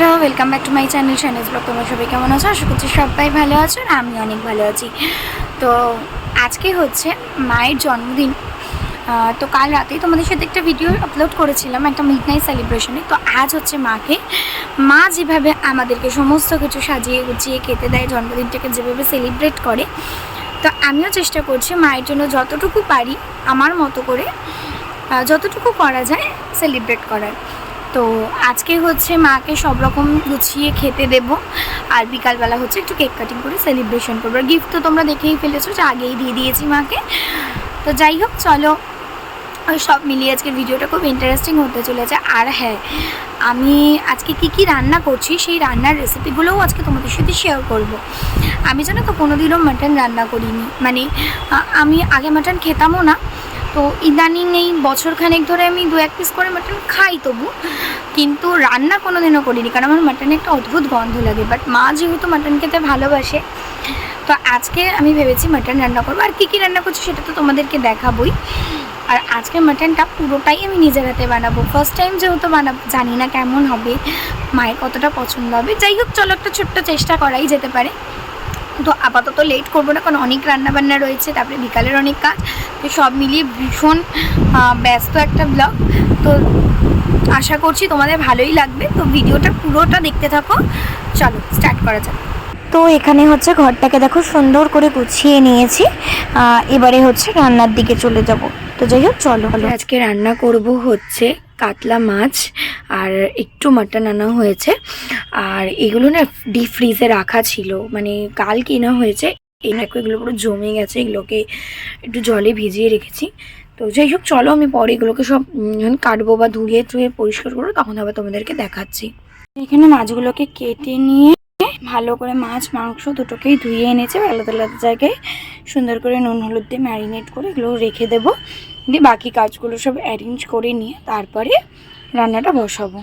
বন্ধুরা welcome back to my channel channel blog তোমরা সবাই কেমন আছো? আশা করছি সবাই ভালো আছো আর আমি অনেক ভালো আছি। তো আজকে হচ্ছে মায়ের জন্মদিন। তো কাল রাতেই তোমাদের সাথে একটা ভিডিও আপলোড করেছিলাম, একটা মিড নাইট সেলিব্রেশনে তো আজ হচ্ছে মাকে, মা যেভাবে আমাদেরকে সমস্ত কিছু সাজিয়ে গুছিয়ে খেতে দেয়, জন্মদিনটাকে যেভাবে সেলিব্রেট করে, তো আমিও চেষ্টা করছি মায়ের জন্য যতটুকু পারি, আমার মতো করে যতটুকু করা যায় সেলিব্রেট করার। তো আজকে হচ্ছে মাকে সব রকম গুছিয়ে খেতে দেব। আর বিকালবেলা হচ্ছে একটু কেক কাটিং করে সেলিব্রেশন করব। আর গিফট তো তোমরা দেখেই ফেলেছো যে আগেই দিয়ে দিয়েছি মাকে। তো যাই হোক, চলো। সব মিলিয়ে আজকে ভিডিওটা খুব ইন্টারেস্টিং হতে চলেছে। আর হ্যাঁ আমি আজকে কি কি রান্না করছি সেই রান্নার রেসিপিগুলোও আজকে তোমাদের সাথে শেয়ার করব। আমি জানো তো কোনোদিনও মাটন রান্না করিনি। মানে আমি আগে মাটন খেতামও না। তো ইদানিং এই বছরখানেক ধরে আমি দু এক পিস করে মাটন খাই তবু, কিন্তু রান্না কোনো দিনও করিনি, কারণ আমার মাটনে একটা অদ্ভুত গন্ধ লাগে বাট মা যেহেতু মাটন খেতে ভালোবাসে, তো আজকে আমি ভেবেছি মাটন রান্না করব। আর কী কী রান্না করছি সেটা তো তোমাদেরকে দেখাবোই। আর আজকে মাটনটা পুরোটাই আমি নিজের হাতে বানাবো। ফার্স্ট টাইম যেহেতু বানাবো, জানি না কেমন হবে, মায়ের কতটা পছন্দ হবে। যাই হোক, চলো একটা ছোট্ট চেষ্টা করাই যেতে পারে। তো আপাতত লেট করব না, কারণ অনেক রান্নাবান্না রয়েছে, তারপরে বিকালের অনেক কাজ, তো সব মিলিয়ে ভীষণ ব্যস্ত একটা ব্লগ তো আশা করছি তোমাদের ভালোই লাগবে। তো ভিডিওটা পুরোটা দেখতে থাকো। চলো স্টার্ট করা যাক। তো এখানে হচ্ছে ঘরটাকে দেখো সুন্দর করে গুছিয়ে নিয়েছি। এবারে হচ্ছে রান্নার দিকে চলে যাব। তো যাই হোক চলো। আজকে রান্না করব হচ্ছে কাতলা মাছ আর একটু মাটন আনা হয়েছে। আর এগুলো না ডিপ ফ্রিজে রাখা ছিল। মানে কাল কেনা হয়েছে। এই দেখো এগুলো পুরো জমে গেছে। এগুলোকে একটু জলে ভিজিয়ে রেখেছি। তো যাই হোক চলো আমি পরে এগুলোকে সব কাটবো বা ধুয়ে টুয়ে পরিষ্কার করব তখন আবার তোমাদেরকে দেখাচ্ছি। এখানে মাছগুলোকে কেটে নিয়ে ভালো করে মাছ, মাংস দুটোকেই ধুয়ে এনেছে আলাদা আলাদা জায়গায়। সুন্দর করে নুন, হলুদ দিয়ে ম্যারিনেট করে এগুলো রেখে দেবো। দিয়ে বাকি কাজগুলো সব অ্যারেঞ্জ করে নিয়ে তারপরে রান্নাটা বসাবো।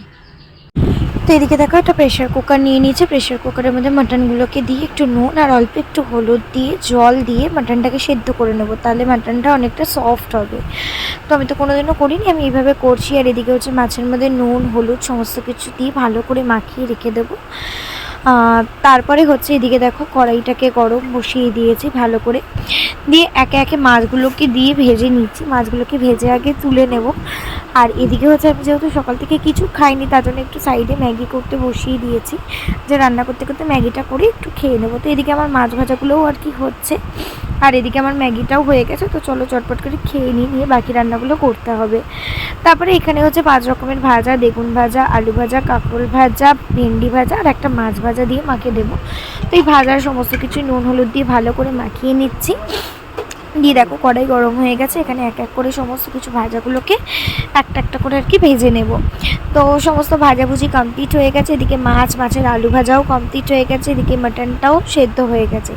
তো এদিকে দেখো একটা প্রেশার কুকার নিয়ে নিয়েছে। প্রেশার কুকারের মধ্যে মাটনগুলোকে দিয়ে একটু নুন আর অল্প একটু হলুদ দিয়ে, জল দিয়ে মাটনটাকে সেদ্ধ করে নেব। তাহলে মাটনটা অনেকটা সফট হবে। তো আমি তো কোনোদিনও করিনি, আমি এইভাবে করছি। আর এদিকে হচ্ছে মাছের মধ্যে নুন, হলুদ সমস্ত কিছু দিয়ে ভালো করে মাখিয়ে রেখে দেবো। তারপরে হচ্ছে এদিকে দেখো কড়াইটাকে গরম বসিয়ে দিয়েছি ভালো করে। দিয়ে একে একে মাছগুলোকে দিয়ে ভেজে নিচ্ছি। মাছগুলোকে ভেজে আগে তুলে নেব। আর এদিকে হচ্ছে আমি যেহেতু সকাল থেকে কিছু খাইনি, তার জন্য একটু সাইডে ম্যাগি করতে বসিয়ে দিয়েছি। যে রান্না করতে করতে ম্যাগিটা করে একটু খেয়ে নেব। তো এদিকে আমার মাছ ভাজাগুলোও আর কি হচ্ছে। আর এদিকে আমার ম্যাগিটাও হয়ে গেছে। তো চলো চটপট করে খেয়ে নিই, নিয়ে বাকি রান্নাগুলো করতে হবে। তারপরে এখানে হচ্ছে পাঁচ রকমের ভাজা, বেগুন ভাজা, আলু ভাজা, কাঁকরোল ভাজা, ভেন্ডি ভাজা আর একটা মাছ ভাজা দিয়ে মাখিয়ে দেবো। তো এই ভাজার সমস্ত কিছু নুন, হলুদ দিয়ে ভালো করে মাখিয়ে নিচ্ছি। দিয়ে দেখো কড়াই গরম হয়ে গেছে, এখানে এক এক করে সমস্ত কিছু ভাজাগুলোকে একটা একটা করে আর কি ভেজে নেব। তো সমস্ত ভাজাভুজি কমপ্লিট হয়ে গেছে, এদিকে মাছ, মাছের আলু ভাজাও কমপ্লিট হয়ে গেছে, এদিকে মাটনটাও সেদ্ধ হয়ে গেছে।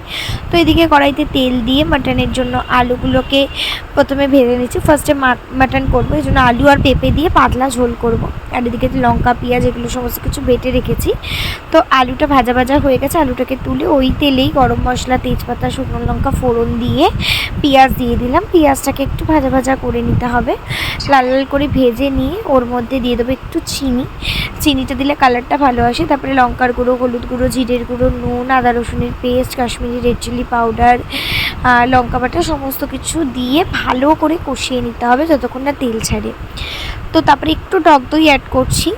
তো এদিকে কড়াইতে তেল দিয়ে মাটনের জন্য আলুগুলোকে প্রথমে ভেজে নিচ্ছি ফার্স্টে মাটন করব, এই জন্য আলু আর পেঁপে দিয়ে পাতলা ঝোল করব। আর এদিকে লঙ্কা, পেঁয়াজ এগুলো সমস্ত কিছু বেটে রেখেছি। তো আলুটা ভাজা ভাজা হয়ে গেছে, আলুটাকে তুলে ওই তেলেই গরম মশলা, তেজপাতা, শুকনো লঙ্কা ফোড়ন দিয়ে পেঁয়াজ দিয়ে দিলাম। পেঁয়াজটাকে একটু ভাজা ভাজা করে নিতে হবে। লাল লাল করে ভেজে নিয়ে ওর মধ্যে দিয়ে দেবো একটু চিনি। চিনিটা দিলে কালারটা ভালো আসে। তারপরে লঙ্কার গুঁড়ো, হলুদ গুঁড়ো, জিরের গুঁড়ো, নুন, আদা রসুনের paste, Kashmiri red chili powder লঙ্কা বাটা সমস্ত কিছু দিয়ে ভালো করে কষিয়ে নিতে হবে যতক্ষণ না তেল ছাড়ে। তো তারপরে একটু টক দই অ্যাড করছি।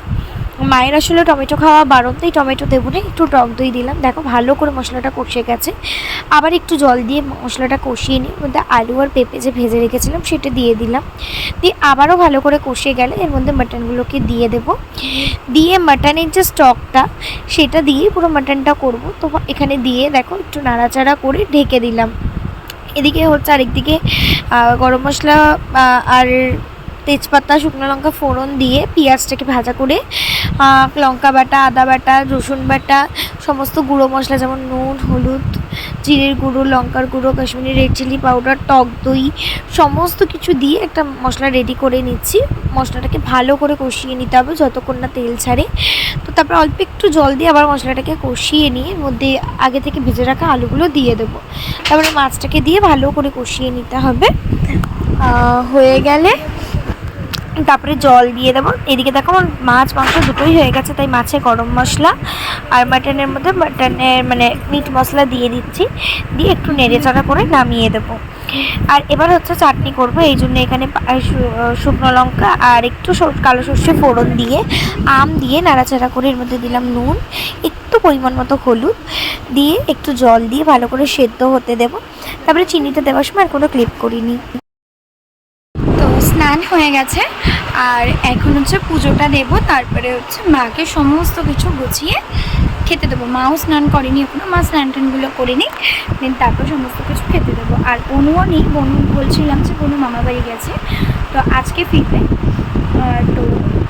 মায়ের আসলে টমেটো খাওয়া বারণ, তাই টমেটো দেবো না, একটু টক দই দিলাম। দেখো, ভালো করে মশলাটা কষে গেছে। আবার একটু জল দিয়ে মশলাটা কষিয়ে নিই। মধ্যে আলু আর পেঁপে যে ভেজে রেখেছিলাম, সেটা দিয়ে দিলাম। দিয়ে আবারও ভালো করে কষে গেলে এর মধ্যে মাটনগুলোকে দিয়ে দেব। দিয়ে মাটনের যে স্টকটা, সেটা দিয়ে পুরো মাটনটা করব। তো এখানে দিয়ে দেখো, একটু নাড়াচাড়া করে ঢেকে দিলাম। এদিকে হচ্ছে আরেকদিকে গরম মশলা আর তেজপাতা, শুকনো লঙ্কা ফোড়ন দিয়ে পেঁয়াজটাকে ভাজা করে লঙ্কা বাটা, আদা বাটা, রসুন বাটা, সমস্ত গুঁড়ো মশলা যেমন নুন, হলুদ, জিরের গুঁড়ো, লঙ্কার গুঁড়ো, কাশ্মীরি রেড চিলি পাউডার, টক দই, সমস্ত কিছু দিয়ে একটা মশলা রেডি করে নিচ্ছি। মশলাটাকে ভালো করে কষিয়ে নিতে হবে যতক্ষণ না তেল ছাড়ে। তো তারপর অল্প একটু জল দিয়ে আবার মশলাটাকে কষিয়ে নিয়ে মধ্যে আগে থেকে ভেজে রাখা আলুগুলো দিয়ে দেবো। তারপরে মাছটাকে দিয়ে ভালো করে কষিয়ে নিতে হবে। হয়ে গেলে তারপরে জল দিয়ে দেবো। এদিকে দেখো আমার মাছ, মাংস দুটোই হয়ে গেছে, তাই মাছে গরম মশলা আর মাটনের মধ্যে মাটনের মানে মিট মশলা দিয়ে দিচ্ছি। দিয়ে একটু নেড়ে চাড়া করে নামিয়ে দেবো। আর এবার হচ্ছে চাটনি করব, এই জন্য এখানে শুকনো লঙ্কা আর একটু কালো সর্ষে ফোড়ন দিয়ে, আম দিয়ে নাড়াচাড়া করে এর মধ্যে দিলাম নুন, একটু পরিমাণ মতো হলুদ দিয়ে একটু জল দিয়ে ভালো করে সেদ্ধ হতে দেবো। তারপরে চিনিটা দেওয়ার সময় আর কোনো ক্লিপ করিনি। স্নান হয়ে গেছে। আর এখন হচ্ছে পুজোটা দেব, তারপরে হচ্ছে মাকে সমস্ত কিছু গুছিয়ে খেতে দেবো। মাও স্নান করেনি এখনও, মা স্নান টানগুলো করেনি দেন তারপর সমস্ত কিছু খেতে দেবো। আর বনুও নেই, বনু বলছিলাম যে বনু মামা বাড়ি গেছে, তো আজকে ফিরবে। তো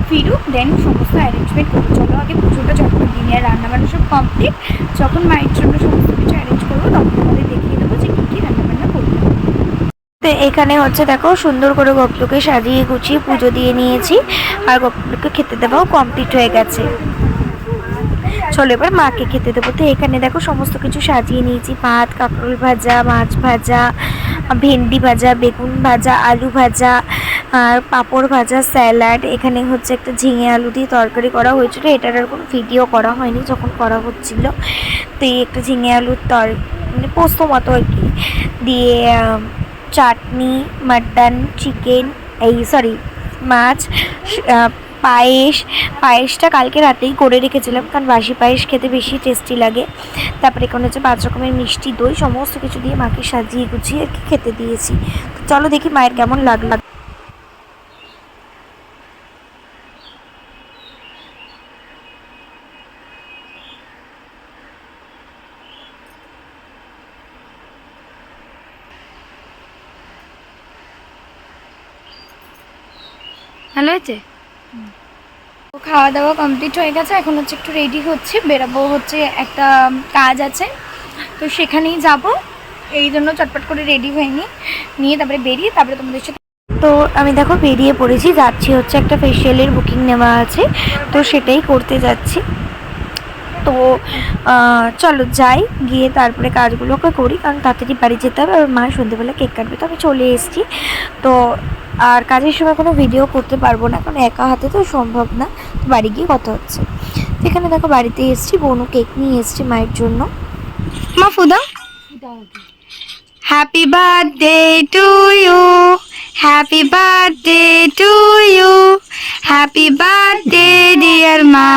ফিরুক, দেন সমস্ত অ্যারেঞ্জমেন্ট করব। চলো আগে পুজোটা যখন দিনে রান্নাবান্না সব কমপ্লিট যখন মায়ের জন্য সমস্ত কিছু অ্যারেঞ্জ করব তখন তোমাদের দেখিয়ে দেবো যে কী কী রান্নাবান্না করব তো এখানে হচ্ছে দেখো সুন্দর করে গোপলুকে সাজিয়ে গুছিয়ে পুজো দিয়ে নিয়েছি। আর গোপলুকে খেতে দেওয়াও কমপ্লিট হয়ে গেছে। চলো এবার মাকে খেতে দেবো। তো এখানে দেখো সমস্ত কিছু সাজিয়ে নিয়েছি। ভাত, কাঁকরোল ভাজা, মাছ ভাজা, ভেন্ডি ভাজা, বেগুন ভাজা, আলু ভাজা, আর পাঁপড় ভাজা, স্যালাড। এখানে হচ্ছে একটা ঝিঙে আলু দিয়ে তরকারি করা হয়েছিল। এটার আর কোনো ভিডিও করা হয়নি, যখন করা হচ্ছিল। তো এই একটা ঝিঙে আলুর তর মানে পোস্ত মতো আর কি। দিয়ে চাটনি, মাটন, চিকেন, এই সরি মাছ পায়েস, পায়েসটা কালকে রাতেই করে রেখেছিলাম কারণ বাসি পায়েস খেতে বেশি টেস্টি লাগে। তারপরে এখানে হচ্ছে পাঁচ রকমের মিষ্টি দই, সমস্ত কিছু দিয়ে মাকে সাজিয়ে গুছিয়ে খেতে দিয়েছি। তো চলো দেখি মায়ের কেমন লাগল। ভালো হয়েছে? তো খাওয়া দাওয়া কমপ্লিট হয়ে গেছে এখন হচ্ছে একটু রেডি হচ্ছে বেরাবো হচ্ছে একটা কাজ আছে। তো সেখানেই যাব এই জন্য চটপট করে রেডি হয়নি। নিয়ে তারপরে বেরিয়ে তারপরে তোমাদের সাথে তো আমি দেখো বেরিয়ে পড়েছি যাচ্ছি হচ্ছে একটা ফেসিয়ালের বুকিং নেওয়া আছে তো সেটাই করতে যাচ্ছি। তো চলো যাই গিয়ে তারপরে কাজগুলোকে করি কারণ তাড়াতাড়ি বাড়ি যেতে হবে আর মা সন্ধ্যেবেলা কেক কাটবে তো আমি চলে এসেছি। তো আর কাজের সময় কোনো ভিডিও করতে পারব না কারণ একা হাতে তো সম্ভব না। বাড়ি গিয়ে কথা হচ্ছে। এখানে দেখো বাড়িতে এসেছি বনু কেক নিয়ে এসেছি মায়ের জন্য। মা ফুদা? Happy birthday to you happy birthday to you happy birthday dear মা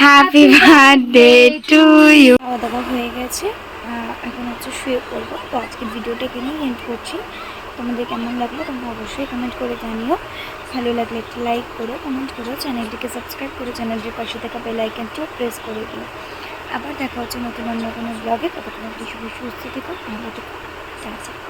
হ্যাপি বার্থডে টু ইউ খাওয়া দাওয়া হয়ে গেছে। এখন হচ্ছে শুয়ে পড়ব। তো আজকের ভিডিওটা এখানেই এন্ড করছি। তোমাদের কেমন লাগল তোমরা অবশ্যই কমেন্ট করে জানিও। ভালো লাগলে একটু লাইক করো কমেন্ট করো চ্যানেলটিকে সাবস্ক্রাইব করো চ্যানেলটির পাশে থাকা বেল আইকনটিও প্রেস করে দিও। আবার দেখা হচ্ছে নতুন অন্য কোনো ব্লগে ততক্ষণ বেশি বেশি সুস্থ থেকে, ভালো